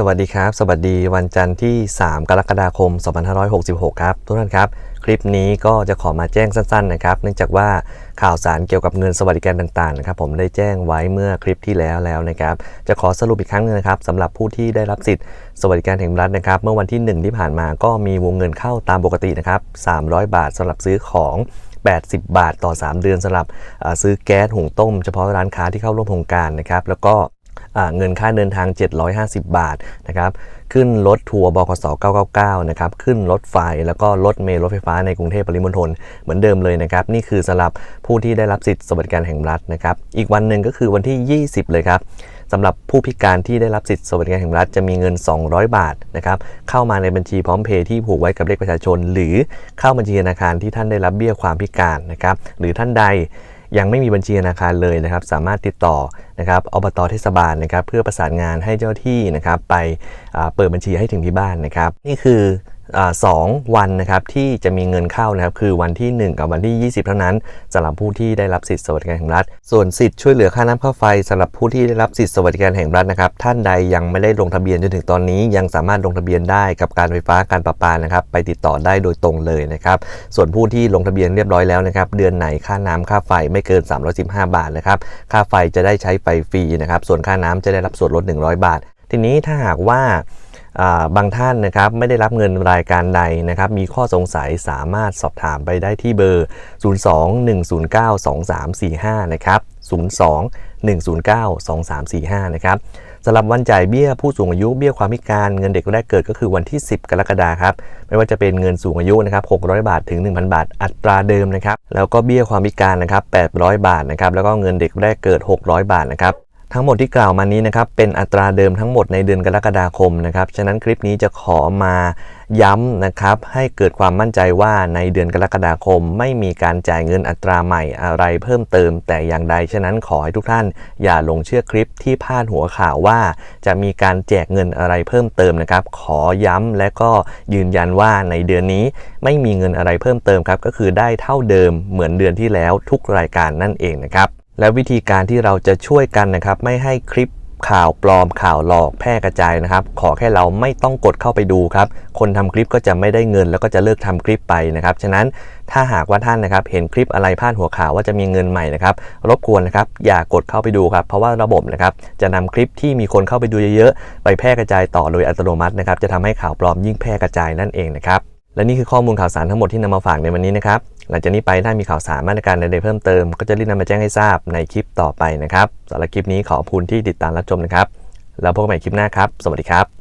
สวัสดีครับ สวัสดีวันจันทร์ที่ 3 กรกฎาคม 2566 ครับทุกท่านครับ คลิปนี้ก็จะขอมาแจ้งสั้นๆนะครับ เนื่องจากว่าข่าวสารเกี่ยวกับเงินสวัสดิการต่างๆนะครับ ผมได้แจ้งไว้เมื่อคลิปที่แล้วแล้วนะครับ จะขอสรุปอีกครั้งหนึงนะครับสำหรับผู้ที่ได้รับสิทธิ์สวัสดิการแห่งรัฐนะครับ เมื่อวันที่ 1 ที่ผ่านมาก็มีวงเงินเข้าตามปกตินะครับ 300 บาทสำหรับซื้อของ80 บาทต่อ 3 เดือนสำหรับซื้อแก๊สหุงต้ม เฉพาะร้านค้าที่เข้าร่วมโครงการนะครับ แล้วก็ เงินค่าเดินทาง 750 บาทนะครับขึ้นรถทัวร์บขส999นะครับขึ้นรถไฟแล้วก็รถเมล์รถไฟฟ้าในกรุงเทพปริมณฑลเหมือนเดิมเลยนะครับนี่คือสำหรับผู้ที่ได้รับสิทธิ์สวัสดิการแห่งรัฐนะครับอีกวันหนึ่งก็คือวันที่ 20 เลยครับสำหรับผู้พิการที่ได้รับสิทธิ์สวัสดิการแห่งรัฐจะมีเงิน 200 บาทนะครับเข้ามาในบัญชีพร้อมเพย์ที่ผูกไว้กับเลขประชาชน หรือเข้าบัญชีธนาคารที่ท่านได้รับเบี้ยความพิการนะครับหรือท่านใด ยังไม่มีบัญชีธนาคารเลยนะครับ สามารถติดต่อนะครับอบตเทศบาลนะครับ เพื่อประสานงานให้เจ้าที่นะครับ ไปเปิดบัญชีให้ถึงที่บ้านนะครับ นี่คือ สองวันนะครับที่จะมีเงินเข้านะครับคือวันที่ 1 กับวันที่ 20 เท่านั้นสำหรับผู้ที่ได้รับสิทธิสวัสดิการแห่งรัฐ ส่วนสิทธิช่วยเหลือค่าน้ำค่าไฟสำหรับผู้ที่ได้รับสิทธิสวัสดิการแห่งรัฐนะครับท่านใดยังไม่ได้ลงทะเบียนจนถึงตอนนี้ยังสามารถลงทะเบียนได้กับการไฟฟ้าการประปานะครับไปติดต่อได้โดยตรงเลยนะครับส่วนผู้ที่ลงทะเบียนเรียบร้อยแล้วนะครับเดือนไหนค่าน้ำค่าไฟไม่เกิน 315 บาทนะครับค่าไฟจะได้ใช้ไฟฟรีนะครับส่วนค่าน้ำจะได้รับส่วนลด 100 บาท ทีนี้ถ้าหากว่า บางท่านนะครับไม่ได้รับเงินรายการใดนะครับมีข้อสงสัยสามารถสอบถามไปได้ที่เบอร์ 02-109-2345 นะครับ 02-109-2345 นะครับสำหรับวันจ่ายเบี้ยผู้สูงอายุเบี้ยความพิการเงินเด็กแรกเกิดก็คือวันที่ 10 กรกฎาคมครับไม่ว่าจะเป็นเงินสูงอายุนะครับ600 บาทถึง 1,000 บาท อัตราเดิมนะครับแล้วก็เบี้ยความพิการนะครับ800 บาทนะครับแล้วก็เงินเด็กแรกเกิด 600 บาทนะครับ ทั้งหมดที่กล่าวมานี้นะครับเป็นอัตราเดิมทั้งหมดในเดือนกรกฎาคมนะครับฉะนั้นคลิปนี้จะขอมาย้ำนะครับให้เกิดความมั่นใจว่าในเดือนกรกฎาคม ไม่มีการจ่ายเงินอัตราใหม่อะไรเพิ่มเติม แต่อย่างใดฉะนั้นขอให้ทุกท่าน อย่าหลงเชื่อคลิปที่พาดหัวข่าวว่า จะมีการแจกเงินอะไรเพิ่มเติมนะครับขอย้ำและก็ยืนยันว่าในเดือนนี้ไม่มีเงินอะไรเพิ่มเติมครับก็คือได้เท่าเดิมเหมือนเดือนที่แล้วทุกรายการนั่นเองนะครับ และวิธีการที่เราจะช่วยกันนะครับ ไม่ให้คลิปข่าวปลอมข่าวหลอกแพร่กระจายนะครับ ขอแค่เราไม่ต้องกดเข้าไปดูครับ คนทำคลิปก็จะไม่ได้เงิน แล้วก็จะเลิกทำคลิปไปนะครับ ฉะนั้นถ้าหากว่าท่านนะครับ เห็นคลิปอะไรพาดหัวข่าวว่าจะมีเงินใหม่นะครับ รบกวนนะครับ อย่ากดเข้าไปดูครับ เพราะว่าระบบนะครับ จะนำคลิปที่มีคนเข้าไปดูเยอะๆ ไปแพร่กระจายต่อโดยอัตโนมัตินะครับ จะทำให้ข่าวปลอมยิ่งแพร่กระจายนั่นเองนะครับ และนี่คือข้อมูลข่าวสารทั้งหมดที่นำมาฝากในวันนี้นะครับ หลังจากนี้ไปถ้ามีข่าวสารมาตรการใดๆเพิ่มเติม ก็จะรีบนำมาแจ้งให้ทราบในคลิปต่อไปนะครับสำหรับคลิปนี้ขอบคุณที่ติดตามรับชมนะครับ แล้วพบกันใหม่คลิปหน้าครับ สวัสดีครับ